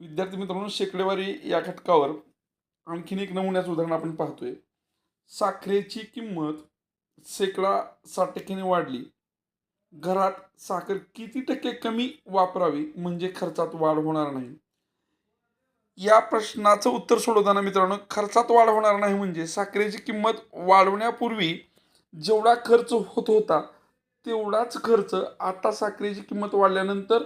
विद्यार्थी मित्रांनो शेकडेवारी या घटकावर आणखीन एक नमुन्याचं उदाहरण आपण पाहतोय. साखरेची किंमत शेकडा साठ टक्क्याने वाढली. घरात साखर किती टक्के कमी वापरावी म्हणजे खर्चात वाढ होणार नाही? या प्रश्नाचं उत्तर सोडवताना मित्रांनो खर्चात वाढ होणार नाही म्हणजे साखरेची किंमत वाढवण्यापूर्वी जेवढा खर्च होत होता तेवढाच खर्च आता साखरेची किंमत वाढल्यानंतर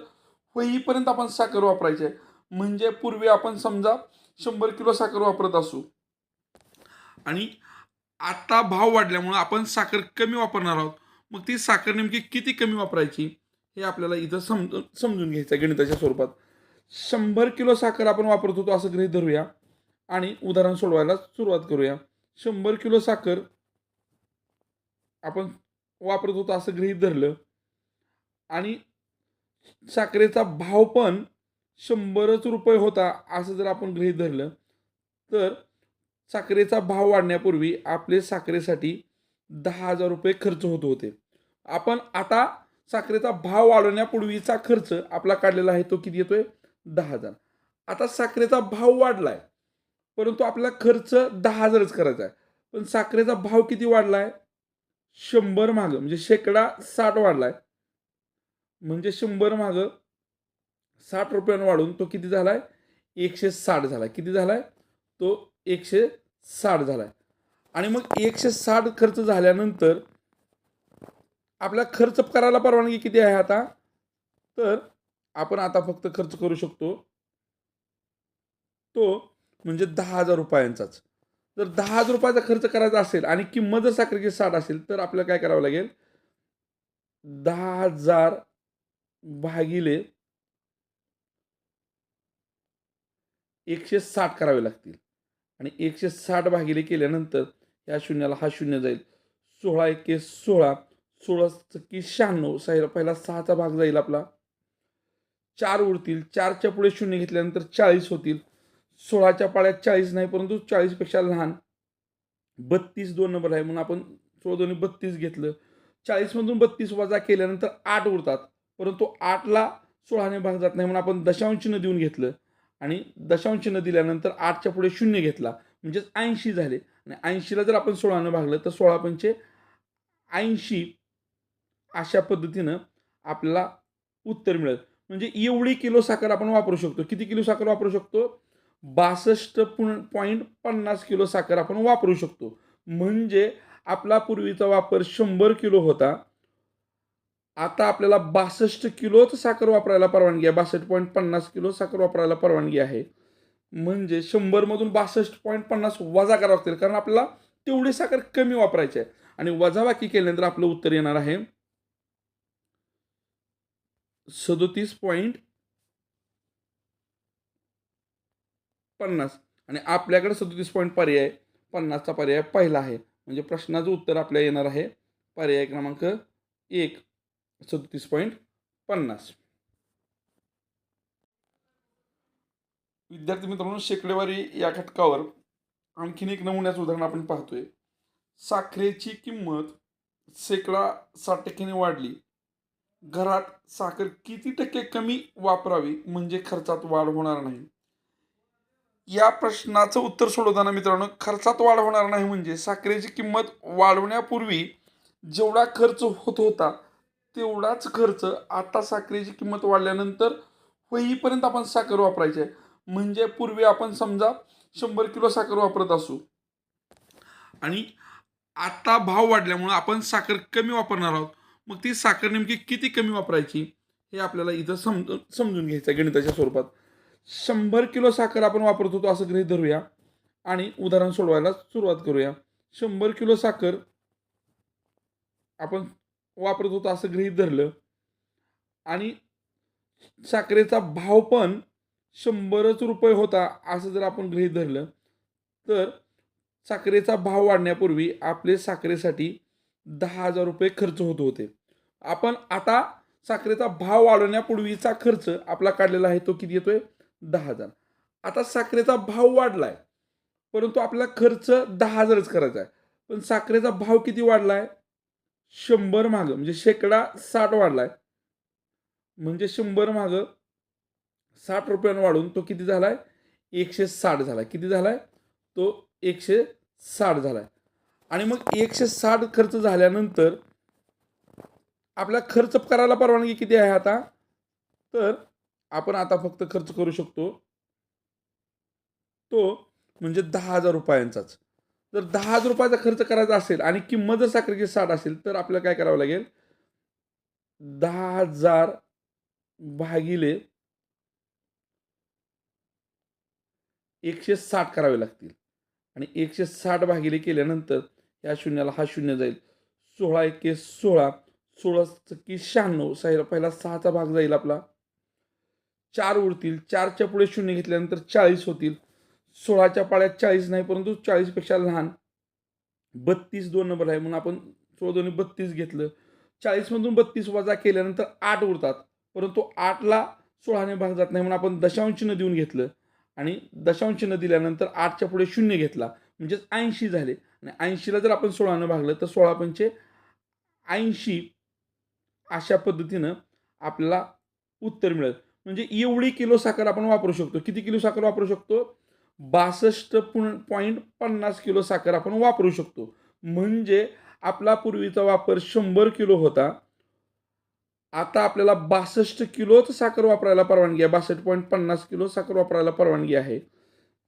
होईपर्यंत आपण साखर वापरायची आहे. म्हणजे पूर्वी आपण समजा शंभर किलो साखर वापरत असू. आणि आता भाव वाढल्यामुळं आपण साखर कमी वापरणार आहोत. मग ती साखर नेमकी किती कमी वापरायची? हे आपल्याला इथं समजून समजून घ्यायचं आहे गणिताच्या स्वरूपात. शंभर किलो साखर आपण वापरत होतो असं गृहीत धरूया. आणि उदाहरण सोडवायला सुरुवात करूया. शंभर किलो साखर आपण वापरत होतो असं गृहीत धरलं. आणि साखरेचा भाव पण शंभरच रुपये होता असं जर आपण गृहीत धरलं तर साखरेचा भाव वाढण्यापूर्वी आपले साखरेसाठी दहा हजार रुपये खर्च होत होते. आपण आता साखरेचा भाव वाढवण्यापूर्वीचा खर्च आपला काढलेला आहे तो किती येतोय? दहा हजार. आता साखरेचा भाव वाढलाय परंतु आपला खर्च दहा हजारच करायचा आहे. पण साखरेचा भाव किती वाढलाय? शंभर मागं म्हणजे शेकडा साठ वाढलाय. म्हणजे शंभर मागं साठ रुपयानं वाढून तो किती झाला आहे एकशे साठ झालाय. किती झाला आहे तो एकशे साठ झाला आहे आणि मग एकशे साठ खर्च झाल्यानंतर आपला खर्च करायला परवानगी किती आहे आता? तर आपण आता फक्त खर्च करू शकतो. तो म्हणजे दहा हजार रुपयांचाच. जर दहा हजार रुपयाचा खर्च करायचा असेल आणि किंमत जर साखरेची साठ असेल तर आपल्याला काय करावं लागेल? दहा हजार भागिले एकशे साठ करावे लागतील. आणि एकशे साठ भागिले केल्यानंतर या शून्याला हा शून्य जाईल. सोळा एके सोळा सोळा चक्की शहाण्णव साईला पहिला सहाचा भाग जाईल आपला. चार उरतील चारच्या पुढे शून्य घेतल्यानंतर चाळीस होतील. सोळाच्या पाळ्यात चाळीस नाही परंतु चाळीसपेक्षा लहान. बत्तीस दोन नंबर आहे म्हणून आपण सोळा दोन्ही बत्तीस घेतलं. चाळीसमधून बत्तीस वजा केल्यानंतर आठ उरतात परंतु आठला सोळाने भाग जात नाही म्हणून आपण दशांश चिन्ह देऊन घेतलं. आणि दशांश न दिल्यानंतर आठच्या पुढे शून्य घेतला. म्हणजेच ऐंशी झाले. आणि ऐंशीला जर आपण सोळानं भागलं तर सोळा पंचे ऐंशी अशा पद्धतीनं आपल्याला उत्तर मिळेल. म्हणजे एवढी किलो साखर आपण वापरू शकतो. किती किलो साखर वापरू शकतो? बासष्ट पॉईंट पन्नास किलो साखर आपण वापरू शकतो. म्हणजे आपला पूर्वीचा वापर शंभर किलो होता. आता आपल्याला बासष्ट किलोच साखर वापरायला परवानगी आहे. बासष्ट पॉईंट पन्नास किलो साखर वापरायला परवानगी आहे. म्हणजे शंभरमधून बासष्ट पॉईंट पन्नास वजा करावं लागतील कारण आपल्याला तेवढी साखर कमी वापरायची आहे. आणि वजाबाकी केल्यानंतर आपलं उत्तर येणार आहे सदोतीस पॉईंट पन्नास. आणि आपल्याकडे सदोतीस पॉईंट पर्याय पन्नासचा पर्याय पहिला आहे. म्हणजे प्रश्नाचं उत्तर आपल्या येणार आहे. पर्याय क्रमांक एक. सदतीस पॉईंट पन्नास. विद्यार्थी मित्रांनो शेकडेवारी या घटकावर आणखीन एक नमुन्याचं उदाहरण आपण पाहतोय. साखरेची किंमत शेकडा साठ टक्क्याने वाढली. घरात साखर किती टक्के कमी वापरावी म्हणजे खर्चात वाढ होणार नाही? या प्रश्नाचं उत्तर सोडवताना मित्रांनो खर्चात वाढ होणार नाही म्हणजे साखरेची किंमत वाढवण्यापूर्वी जेवढा खर्च होत होता तेवढाच खर्च आता साखरेची किंमत वाढल्यानंतर होईपर्यंत आपण साखर वापरायची आहे. म्हणजे पूर्वी आपण समजा शंभर किलो साखर वापरत असू आणि आता भाव वाढल्यामुळं आपण साखर कमी वापरणार आहोत मग ती साखर नेमकी किती कमी वापरायची हे आपल्याला इथं समजून समजून घ्यायचं आहे गणिताच्या स्वरूपात. शंभर किलो साखर आपण वापरत होतो असं गृहीत धरूया आणि उदाहरण सोडवायला सुरुवात करूया. शंभर किलो साखर आपण वापरत होतो असं गृहीत धरलं. आणि साखरेचा भाव पण शंभरच रुपये होता असं जर आपण गृहीत धरलं तर साखरेचा भाव वाढण्यापूर्वी आपले साखरेसाठी दहा हजार रुपये खर्च होत होते. आपण आता साखरेचा भाव वाढवण्यापूर्वीचा खर्च आपला काढलेला आहे तो किती येतोय? दहा हजार. आता साखरेचा भाव वाढलाय परंतु आपला खर्च दहा हजारच करायचा आहे. पण साखरेचा भाव किती वाढला आहे शंभर मागं म्हणजे शेकडा साठ वाढलाय. म्हणजे शंभर मागं साठ रुपयानं वाढून तो किती झाला आहे एकशे साठ झाला किती झाला आहे तो एकशे साठ झाला आहे आणि मग एकशे साठ खर्च झाल्यानंतर आपला खर्च करायला परवानगी किती आहे आता? तर आपण आता फक्त खर्च करू शकतो. तो म्हणजे दहा हजार रुपयांचाच. जर दहा हजार रुपयाचा खर्च करायचा असेल आणि किंमत जर साखरेची साठ असेल तर आपल्याला काय करावं लागेल? दहा हजार भागिले एकशे साठ करावे लागतील. आणि एकशे साठ भागिले केल्यानंतर या शून्याला हा शून्य जाईल. सोळा एके सोळा सोळा चक्की शहाण्णव साईला पहिला सहाचा भाग जाईल आपला. चार उरतील चारच्या पुढे शून्य घेतल्यानंतर चाळीस होतील. सोळाच्या पाळ्यात चाळीस नाही परंतु चाळीसपेक्षा लहान. बत्तीस दोन नंबर आहे म्हणून आपण सोळा दोन्ही बत्तीस घेतलं. चाळीसमधून बत्तीस वजा केल्यानंतर आठ उरतात परंतु आठला सोळाने भाग जात नाही म्हणून आपण दशांश देऊन घेतलं. आणि दशांश न दिल्यानंतर आठच्या पुढे शून्य घेतला म्हणजेच ऐंशी झाले. आणि ऐंशीला जर आपण सोळानं भागलं तर सोळा पंचे ऐंशी अशा पद्धतीनं आपल्याला उत्तर मिळेल. म्हणजे एवढी किलो साखर आपण वापरू शकतो. किती किलो साखर वापरू शकतो? बासष्ट पॉईंट पन्नास किलो साखर आपण वापरू शकतो. म्हणजे आपला पूर्वीचा वापर शंभर किलो होता. आता आपल्याला बासष्ट किलोच साखर वापरायला परवानगी आहे. बासष्ट पॉईंट पन्नास किलो साखर वापरायला परवानगी आहे.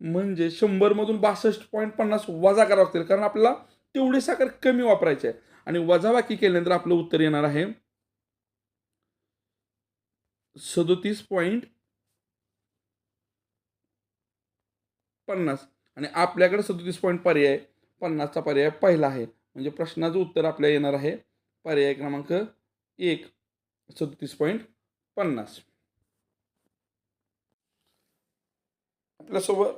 म्हणजे शंभरमधून बासष्ट पॉईंट पन्नास वजा करावं लागतील. कारण आपल्याला तेवढी साखर कमी वापरायची आहे. आणि वजाबाकी केल्यानंतर आपलं उत्तर येणार आहे. सदोतीस पॉईंट पन्नास. आणि आपल्याकडे सदोतीस पॉईंट पर्याय पन्नासचा पर्याय पहिला आहे. म्हणजे प्रश्नाचं उत्तर आपल्या येणार आहे. पर्याय क्रमांक एक सदोतीस पॉईंट पन्नास. आपल्यासोबत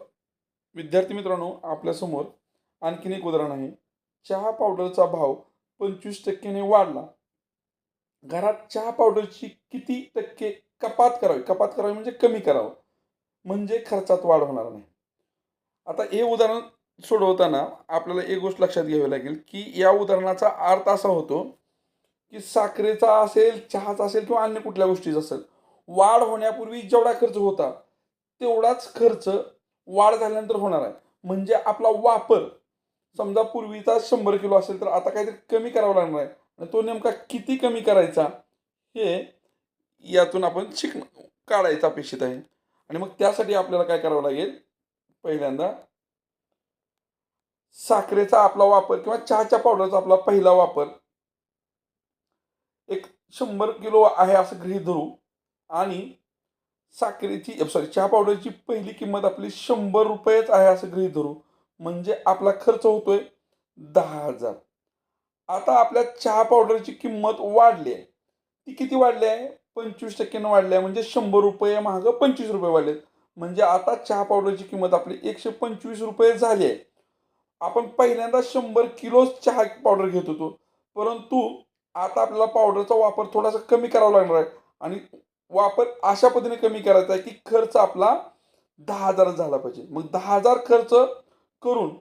विद्यार्थी मित्रांनो आपल्यासमोर आणखीन एक उदाहरण आहे. चहा पावडरचा भाव पंचवीस टक्क्याने वाढला. घरात चहा पावडरची किती टक्के कपात करावी? कपात करावी म्हणजे कमी करावं. म्हणजे खर्चात वाढ होणार नाही. आता हे उदाहरण सोडवताना आपल्याला एक गोष्ट लक्षात घ्यावी लागेल की या उदाहरणाचा अर्थ असा होतो की साखरेचा असेल चहाचा असेल किंवा अन्य कुठल्या गोष्टीचा असेल वाढ होण्यापूर्वी जेवढा खर्च होता तेवढाच खर्च वाढ झाल्यानंतर होणार आहे. म्हणजे आपला वापर समजा पूर्वीचा शंभर किलो असेल तर आता काहीतरी कमी करावा लागणार आहे. आणि तो नेमका किती कमी करायचा हे यातून आपण शिक काढायचं अपेक्षित आहे. आणि मग त्यासाठी आपल्याला काय करावं लागेल? पहिल्यांदा साखरेचा आपला वापर किंवा चहाच्या पावडरचा आपला पहिला वापर. एक शंभर किलो आहे असं गृहीत धरू. आणि साखरेची सॉरी चहा पावडरची पहिली किंमत आपली शंभर रुपयेच आहे असं गृहीत धरू. म्हणजे आपला खर्च होतोय दहा हजार. आता आपल्या चहा पावडरची किंमत वाढली आहे. ती किती वाढली आहे? पंचवीस टक्क्यानं वाढली आहे. म्हणजे शंभर रुपये महाग पंचवीस रुपये वाढले म्हणजे आता चहा पावडरची किंमत आपली एकशे पंचवीस रुपये झाली आहे. आपण पहिल्यांदा शंभर किलो चहा पावडर घेत होतो. परंतु आता आपल्याला पावडरचा वापर थोडासा कमी करावा लागणार आहे. आणि वापर अशा पद्धतीने कमी करायचा आहे की खर्च आपला दहा हजार झाला पाहिजे. मग दहा हजार खर्च करून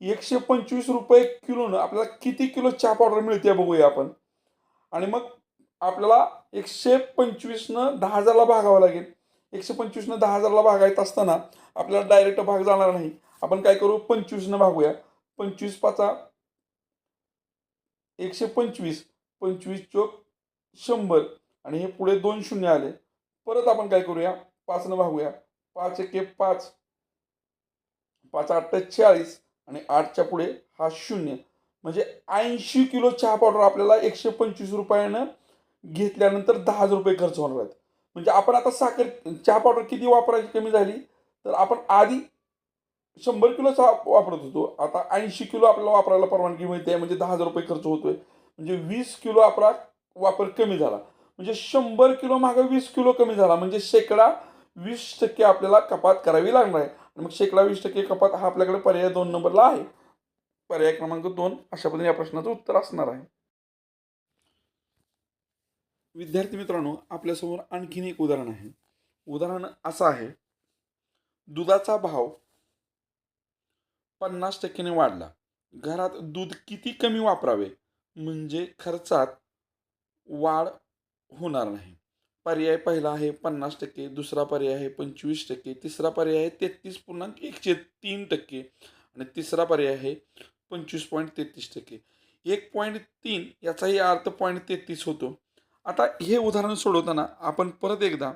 एकशे पंचवीस रुपये किलोनं आपल्याला किती किलो चहा पावडर मिळते बघूया आपण. आणि मग आपल्याला एकशे पंचवीसनं दहा हजारला भागावं लागेल. एकशे पंचवीसनं दहा हजारला भागायचं असताना आपल्याला डायरेक्ट भाग जाणार नाही. आपण काय करू? पंचवीसनं भागूया. पंचवीस पाचा एकशे पंचवीस पंचवीस चोक शंभर आणि हे पुढे दोन शून्य आले. परत आपण काय करूया? पाचनं भागूया. पाच एके पाच. पाच आठ चाळीस आणि आठच्या पुढे हा शून्य. म्हणजे ऐंशी किलो चहा पावडर आपल्याला एकशे पंचवीस रुपयानं घेतल्यानंतर दहा हजार रुपये खर्च होणार आहेत. म्हणजे आपण आता साखर चहा पावडर किती वापरायची कमी झाली तर आपण आधी शंभर किलो चहा वापरत होतो. आता ऐंशी किलो आपल्याला वापरायला परवानगी मिळते म्हणजे दहा हजार रुपये खर्च होतोय. म्हणजे वीस किलो आपला वापर कमी झाला. म्हणजे शंभर किलो मागे वीस किलो कमी झाला. म्हणजे शेकडा वीस टक्के आपल्याला कपात करावी लागणार आहे. आणि मग शेकडा वीस टक्के कपात हा आपल्याकडे पर्याय दोन नंबरला आहे. पर्याय क्रमांक दोन अशा पद्धतीने या प्रश्नाचं उत्तर असणार आहे. विद्यार्थी मित्रांनो आपल्यासमोर आणखीन एक उदाहरण आहे. उदाहरण असं आहे दुधाचा भाव पन्नास टक्क्याने वाढला. घरात दूध किती कमी वापरावे? म्हणजे खर्चात वाढ होणार नाही. पर्याय पहिला आहे पन्नास टक्के दुसरा पर्याय आहे पंचवीस टक्के तिसरा पर्याय आहे तेहतीस पूर्णांक एकशे तीन टक्के आणि तिसरा पर्याय आहे पंचवीस पॉईंट तेहतीस टक्के. एक पॉईंट तीन याचाही अर्थ पॉईंट तेहतीस होतो. आता हे उदाहरण सोडवताना आपण परत एकदा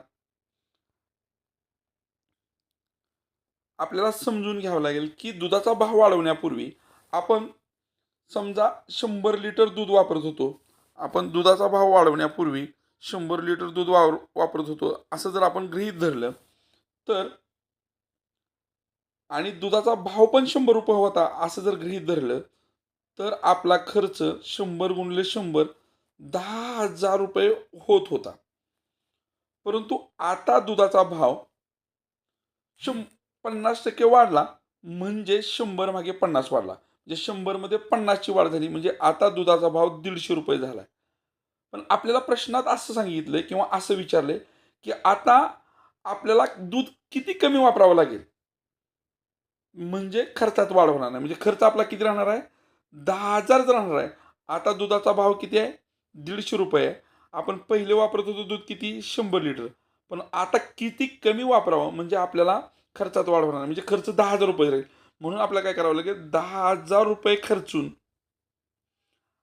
आपल्याला समजून घ्यावं लागेल की दुधाचा भाव वाढवण्यापूर्वी आपण समजा शंभर लिटर दूध वापरत होतो. आपण दुधाचा भाव वाढवण्यापूर्वी शंभर लिटर दूध वावर वापरत होतो. असं जर आपण गृहीत धरलं तर आणि दुधाचा भाव पण शंभर रुपये होता असं जर गृहीत धरलं तर आपला खर्च शंभर गुणले शंभर दहा हजार रुपये होत होता. परंतु आता दुधाचा भाव शं पन्नास टक्के वाढला म्हणजे शंभर मागे पन्नास वाढला. म्हणजे शंभरमध्ये पन्नासची वाढ झाली म्हणजे आता दुधाचा भाव दीडशे रुपये झाला पण आपल्याला प्रश्नात असं सांगितलं किंवा असं विचारले की आता आपल्याला दूध किती कमी वापरावं लागेल? म्हणजे खर्चात वाढ होणार नाही. म्हणजे खर्च आपला किती राहणार आहे? दहा हजारच राहणार आहे आता दुधाचा भाव किती आहे? दीडशे रुपये आपण पहिले वापरत होतो दूध किती? शंभर लिटर. पण आता किती कमी वापरावं म्हणजे आपल्याला खर्चात वाढ होणार. म्हणजे खर्च दहा हजार रुपये राहील. म्हणून आपल्याला काय करावं लागेल? दहा हजार रुपये खर्चून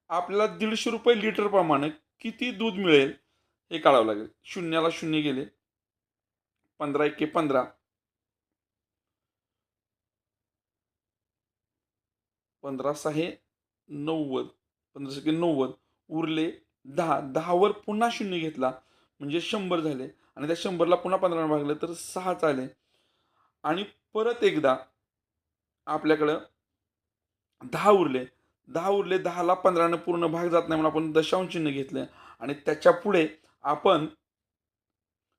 आपल्याला दीडशे रुपये लिटर प्रमाणे किती दूध मिळेल हे काढावं लागेल. शून्याला शून्य गेले. पंधरा एके पंधरा. पंधरा सहा नव्वद. पंधरा सके नव्वद. उरले दहा. दहावर पुन्हा शून्य घेतला म्हणजे शंभर झाले. आणि त्या शंभरला पुन्हा पंधरानं भागलं तर सहाच आले आणि परत एकदा आपल्याकडं दहा उरले. दहा उरले दहाला पंधरानं पूर्ण भाग जात नाही म्हणून आपण दशांश चिन्ह घेतलं. आणि त्याच्या पुढे आपण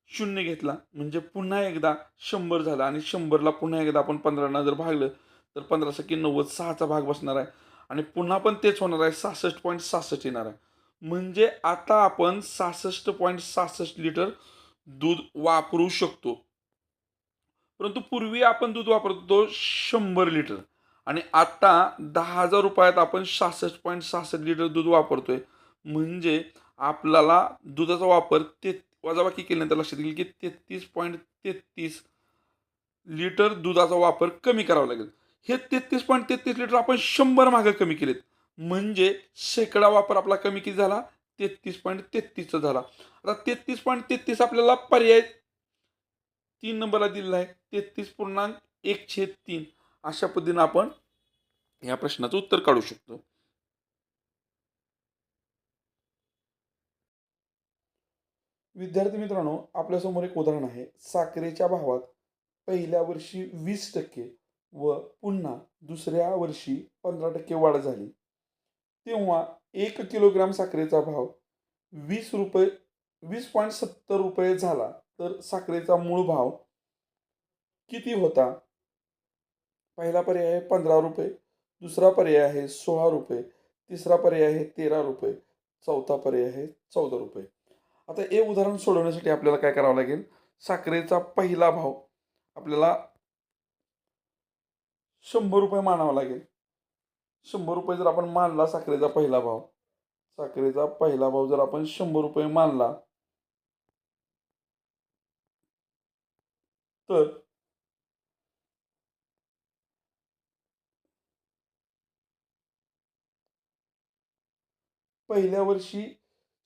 शून्य घेतला म्हणजे पुन्हा एकदा शंभर झाला. आणि शंभरला पुन्हा एकदा आपण पंधरानं जर भागलं तर पंधरा नव्वद सहाचा भाग बसणार आहे. आणि पुन्हा पण तेच होणार आहे. सहासष्ट पॉईंट सहासष्ट येणार आहे. म्हणजे आता आपण सहासष्ट पॉईंट सहासष्ट लिटर दूध वापरू शकतो. परंतु पूर्वी आपण दूध वापरत होतो शंभर लिटर आणि आता दहा हजार रुपयात आपण सहासष्ट पॉईंट सहासष्ट लिटर दूध वापरतोय. म्हणजे आपल्याला दुधाचा वापर ते वजाबाकी केल्यानंतर लक्षात येईल की तेहतीस पॉईंट तेहतीस लिटर दुधाचा वापर कमी करावा लागेल. हे तेहतीस पॉईंट तेहतीस लिटर आपण शंभर मागं कमी केलेत. म्हणजे शेकडा वापर आपला कमी किती झाला? तेहतीस पॉईंट तेहतीसचा झाला. आता तेहतीस पॉईंट तेहतीस आपल्याला पर्याय तीन नंबरला दिलेला आहे. तेहतीस पूर्णांक एकशे तीन. अशा पद्धतीनं आपण या प्रश्नाचं उत्तर काढू शकतो. विद्यार्थी मित्रांनो आपल्यासमोर एक उदाहरण आहे. साखरेच्या भावात पहिल्या वर्षी वीस टक्के व पुन्हा दुसऱ्या वर्षी पंधरा टक्के वाढ झाली. तेव्हा एक किलोग्राम साखरेचा भाव वीस रुपये वीस पॉईंट सत्तर रुपये झाला. तर साखरेचा मूळ भाव किती होता? पहिला पर्याय आहे पंधरा रुपये दुसरा पर्याय आहे सोळा रुपये तिसरा पर्याय आहे तेरा रुपये चौथा पर्याय आहे चौदा रुपये. आता हे उदाहरण सोडवण्यासाठी आपल्याला काय करावं लागेल? साखरेचा पहिला भाव आपल्याला शंभर रुपये मानावा लागेल. शंभर रुपये जर आपण मानला साखरेचा पहिला भाव साखरेचा पहिला भाव जर आपण शंभर रुपये मानला तर पहिल्या वर्षी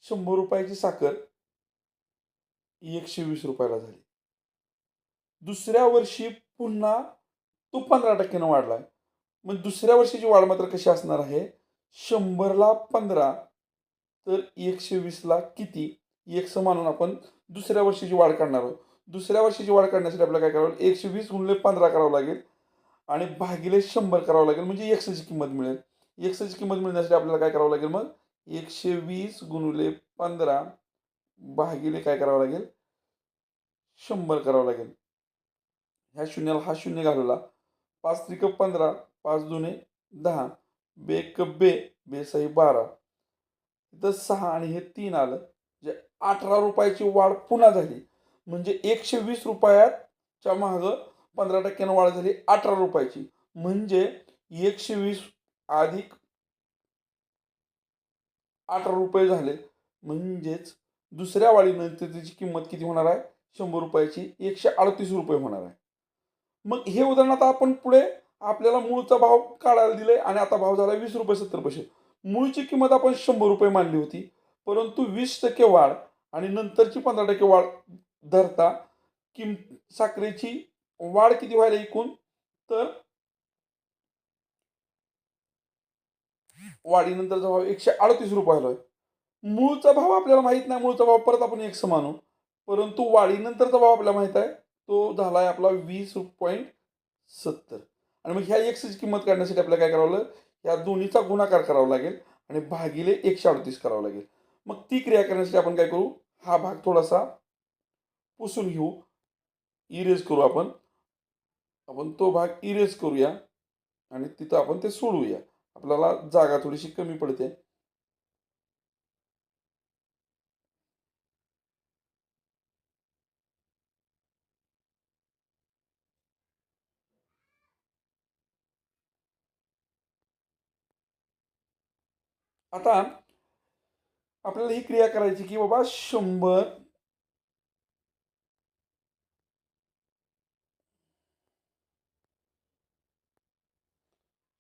शंभर रुपयाची साखर एकशे वीस रुपयाला झाली. दुसऱ्या वर्षी पुन्हा तो पंधरा टक्क्यानं वाढला आहे मग दुसऱ्या वर्षीची वाढ मात्र कशी असणार आहे? शंभरला पंधरा तर एकशे वीसला किती? एकशे मानून आपण दुसऱ्या वर्षीची वाढ काढणार आहोत. दुसऱ्या वर्षीची वाढ काढण्यासाठी आपल्याला काय करावं लागेल? एकशे वीस गुणले पंधरा करावं लागेल आणि भागिले शंभर करावं लागेल म्हणजे एकशेची किंमत मिळेल. एकशेची किंमत मिळण्यासाठी आपल्याला काय करावं लागेल मग? एकशे वीस गुणुले पंधरा भागिले काय करावं लागेल? शंभर करावं लागेल. ह्या शून्याला हा शून्य घालवला. पाच त्रिक पंधरा पाच दुने दहा बेक बे बेसाई बारा. इथं सहा आणि हे तीन आलं जे अठरा रुपयाची वाढ पुन्हा झाली. म्हणजे एकशे वीस रुपयाच्या मागं पंधरा टक्क्यानं वाढ झाली अठरा रुपयाची. म्हणजे एकशे वीस अधिक अठरा रुपये झाले. म्हणजेच दुसऱ्या वाढीनंतर त्याची किंमत किती होणार आहे? शंभर रुपयाची एकशे अडतीस रुपये होणार आहे. मग हे उदाहरण आता आपण पुढे आपल्याला मूळचा भाव काढायला दिलाय आणि आता भाव झाला वीस रुपये सत्तर पैसे. मूळची किंमत आपण शंभर रुपये मानली होती परंतु वीस टक्के वाढ आणि नंतरची पंधरा टक्के वाढ धरता किम साखरेची वाढ किती व्हायला एकूण? तर वाढीनंतरचा भाव एकशे अडतीस रुपये आलोय मूळचा भाव आपल्याला माहीत नाही मूळचा भाव परत आपण एक समानू परंतु वाढीनंतरचा भाव आपल्याला माहीत आहे तो झाला आहे आपला वीस पॉईंट सत्तर. आणि मग ह्या एक्सची किंमत काढण्यासाठी आपल्याला काय करावं लागेल? या दोन्हीचा गुणाकार करावा लागेल आणि भागिले एकशे अडतीस करावं लागेल. मग ती क्रिया करण्यासाठी आपण काय करू? हा भाग थोडासा पुसून घेऊ. इरेज करू आपण. आपण तो भाग इरेज करूया आणि तिथं आपण ते सोडूया आपल्याला जागा थोडीशी कमी पडते. आता आपल्याला ही क्रिया करायची की बाबा शंभर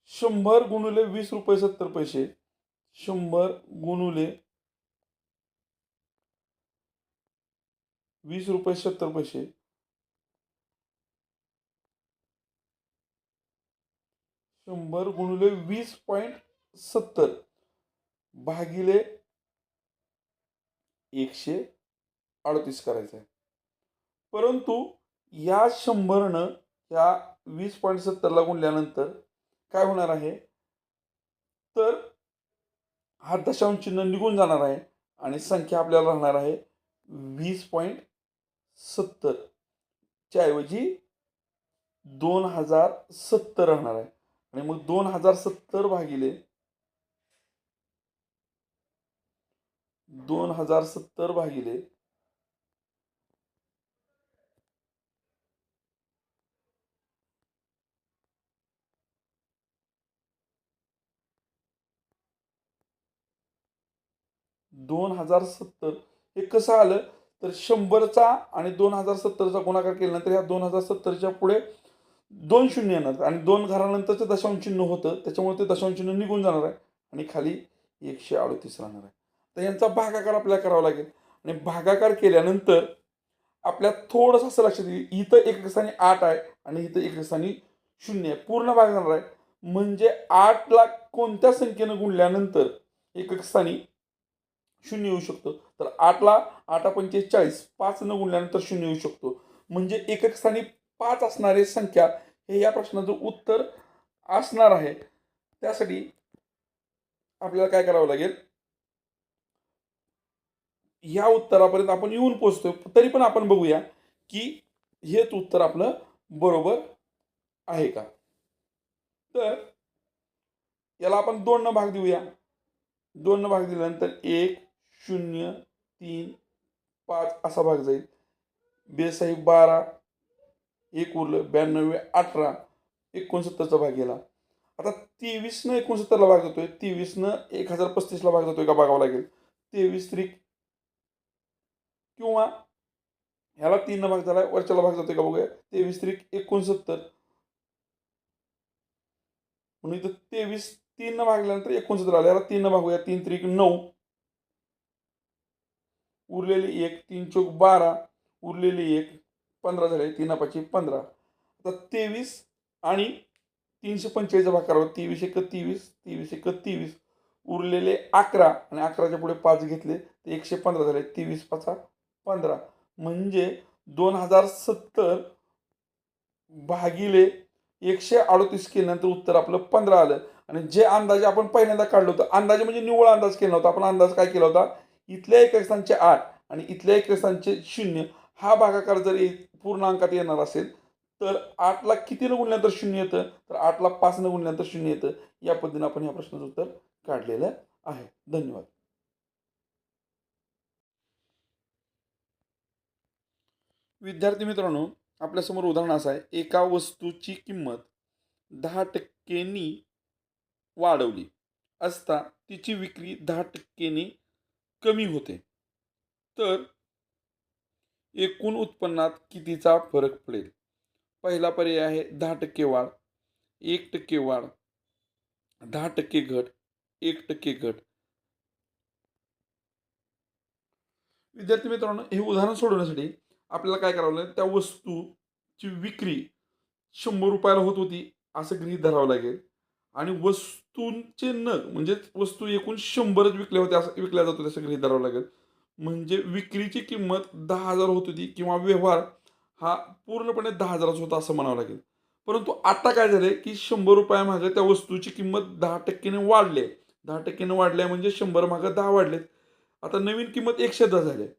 शंभर गुणुले वीस रुपये सत्तर पैसे. शंभर गुणुले वीस रुपये सत्तर पैसे. शंभर गुणुले वीस पॉईंट सत्तर. भागिले एकशे अडतीस करायचं आहे परंतु या शंभरनं या वीस पॉईंट सत्तरला गुणल्यानंतर काय होणार आहे? तर हा दशांश चिन्ह निघून जाणार आहे आणि संख्या आपल्याला राहणार आहे वीस पॉईंट सत्तरच्या ऐवजी दोन हजार सत्तर राहणार आहे. आणि मग दोन हजार सत्तर भागिले दोन हजार सत्तर भागिले दोन हजार सत्तर. हे कसं आलं? तर शंभरचा आणि दोन हजार सत्तरचा गुणाकार केल्यानंतर ह्या दोन हजार सत्तरच्या पुढे दोन शून्य येणार. आणि दोन घरानंतरचं दशांश चिन्ह होतं. त्याच्यामुळे ते दशांश चिन्ह निघून जाणार आहे. आणि खाली एकशे अडतीस राहणार आहे. तर यांचा भागाकार आपल्याला करावा लागेल. आणि भागाकार केल्यानंतर आपल्या थोडंसं असं लक्षात येईल इथं एक स्थानी आठ आहे आणि इथं एक स्थानी शून्य आहे. पूर्ण भाग जाणार आहे. म्हणजे आठला कोणत्या संख्येनं गुणल्यानंतर एकक स्थानी शून्य येऊ शकतो? तर आठला आठा पंचेचाळीस पाच न गुणल्यानंतर शून्य येऊ शकतो. म्हणजे एकक स्थानी पाच असणारे संख्या हे या प्रश्नाचं उत्तर असणार आहे. त्यासाठी आपल्याला काय करावं लागेल? ह्या उत्तरापर्यंत आपण येऊन पोचतोय. तरी पण आपण बघूया की हेच उत्तर आपलं बरोबर आहे का? तर याला आपण दोन न भाग देऊया. दोन न भाग दिल्यानंतर एक शून्य तीन पाच असा भाग जाईल. बेसाई बारा एक उरलं ब्याण्णवे अठरा एकोणसत्तरचा भाग गेला. आता तेवीसनं एकोणसत्तरला भाग जातोय. तेवीसनं एक हजार पस्तीसला भाग जातोय का बघावं लागेल. तेवीस त्रिक किंवा ह्याला तीन भाग झाला वरच्याला भाग जातो का बघूया. तेवीस त्रिक एकोणसत्तर. म्हणून इथं तेवीस तीन भागल्यानंतर एकोणसत्तर आलं. याला तीन भागूया तीन त्रिक नऊ. उरलेली एक तीन चौक बारा. उरलेली एक पंधरा झाले. तीन पाचशे पंधरा. आता तेवीस आणि तीनशे पंचेचाळीसचा भाग करावा. तेवीस एक तेवीस तेवीस एक तेवीस उरलेले अकरा आणि अकराच्या पुढे पाच घेतले. ते एकशे पंधरा झाले. तेवीस पाचा पंधरा. म्हणजे दोन हजार सत्तर भागिले एकशे अडतीस केल्यानंतर उत्तर आपलं पंधरा आलं. आणि जे अंदाजे आपण पहिल्यांदा काढलं होतं अंदाजे म्हणजे निव्वळ अंदाज केला होता. आपण अंदाज काय केला होता? इथल्या एक स्थानचे आठ आणि इथल्या एक स्थानचे शून्य. हा भागाकार जर एक पूर्ण अंकात येणार असेल तर आठला कितीनं गुणल्यानंतर शून्य येतं? तर आठला पाचनं गुणल्यानंतर शून्य येतं. या पद्धतीने आपण या प्रश्नाचं उत्तर काढलेलं आहे. धन्यवाद. विद्यार्थी मित्रांनो आपल्यासमोर उदाहरण असं आहे. एका वस्तूची किंमत दहा टक्केनी वाढवली असता तिची विक्री दहा टक्क्यांनी कमी होते. तर एकूण उत्पन्नात कितीचा फरक पडेल? पहिला पर्याय आहे दहा टक्के वाढ एक टक्के वाढ दहा टक्के घट एक टक्के घट. विद्यार्थी मित्रांनो हे उदाहरण सोडवण्यासाठी आपल्याला काय करावं लागेल? त्या वस्तूची विक्री शंभर रुपयाला होत होती असं गृहीत धरावं लागेल. आणि वस्तूंचे नग म्हणजे वस्तू एकूण शंभरच विकल्या होत्या असं विकल्या जातो असं गृहीत धरावं लागेल. म्हणजे विक्रीची किंमत दहा हजार होत होती किंवा व्यवहार हा पूर्णपणे दहा हजाराचा होता असं म्हणावं लागेल. परंतु आता काय झालंय की शंभर रुपयामागे त्या वस्तूची किंमत दहा टक्क्याने वाढली आहे. दहा टक्क्याने वाढल्या आहे म्हणजे शंभर मागं दहा वाढलेत. आता नवीन किंमत एकशे दहा झाली आहे.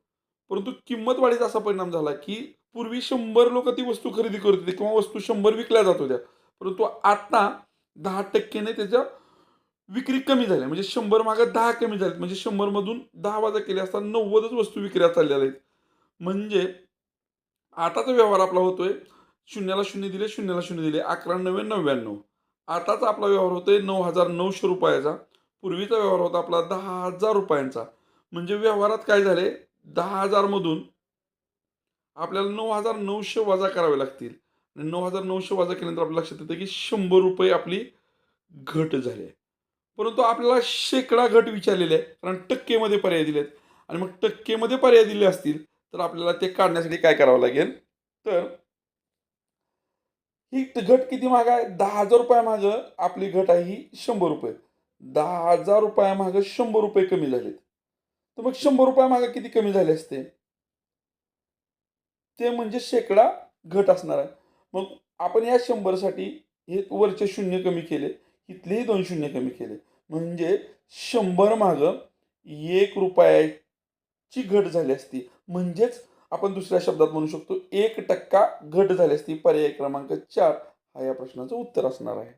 परंतु किंमत वाढीचा असा परिणाम झाला की पूर्वी शंभर लोक ती वस्तू खरेदी करत होते किंवा वस्तू शंभर विकल्या जात होत्या. परंतु आता दहा टक्क्याने त्याच्या विक्री कमी झाल्या. म्हणजे शंभर मागं दहा कमी झालेत. म्हणजे शंभरमधून दहा वाजा केले असता नव्वदच वस्तू विक्री चाललेल्या आहेत. म्हणजे आताचा व्यवहार आपला होतोय शून्याला शून्य दिले शून्याला शून्य दिले अकरा नव्वे नव्याण्णव आताचा आपला व्यवहार होतोय नऊ हजार नऊशे रुपयाचा. पूर्वीचा व्यवहार होता आपला दहा हजार रुपयांचा. म्हणजे व्यवहारात काय झाले? दहा हजारमधून आपल्याला नऊ हजार नऊशे वजा करावे लागतील. आणि नऊ हजार नऊशे वजा केल्यानंतर आपल्या लक्षात येतं की शंभर रुपये आपली घट झाली आहे. परंतु आपल्याला शेकडा घट विचारलेले आहे कारण टक्केमध्ये पर्याय दिलेत आणि मग टक्केमध्ये पर्याय दिले असतील तर आपल्याला ते काढण्यासाठी काय करावं लागेल? तर ही घट किती महाग आहे? दहा हजार रुपया मागं आपली घट आहे ही शंभर रुपये. दहा हजार रुपया मागं शंभर रुपये कमी झालेत. तर मग शंभर रुपया मागं किती कमी झाले असते? ते म्हणजे शेकडा घट असणार आहे. मग आपण या शंभरसाठी हे वरचे शून्य कमी केले इथलेही दोन शून्य कमी केले. म्हणजे शंभर मागं एक रुपयाची घट झाली असती. म्हणजेच आपण दुसऱ्या शब्दात म्हणू शकतो एक टक्का घट झाली असती. पर्याय क्रमांक चार हा या प्रश्नाचं उत्तर असणार आहे.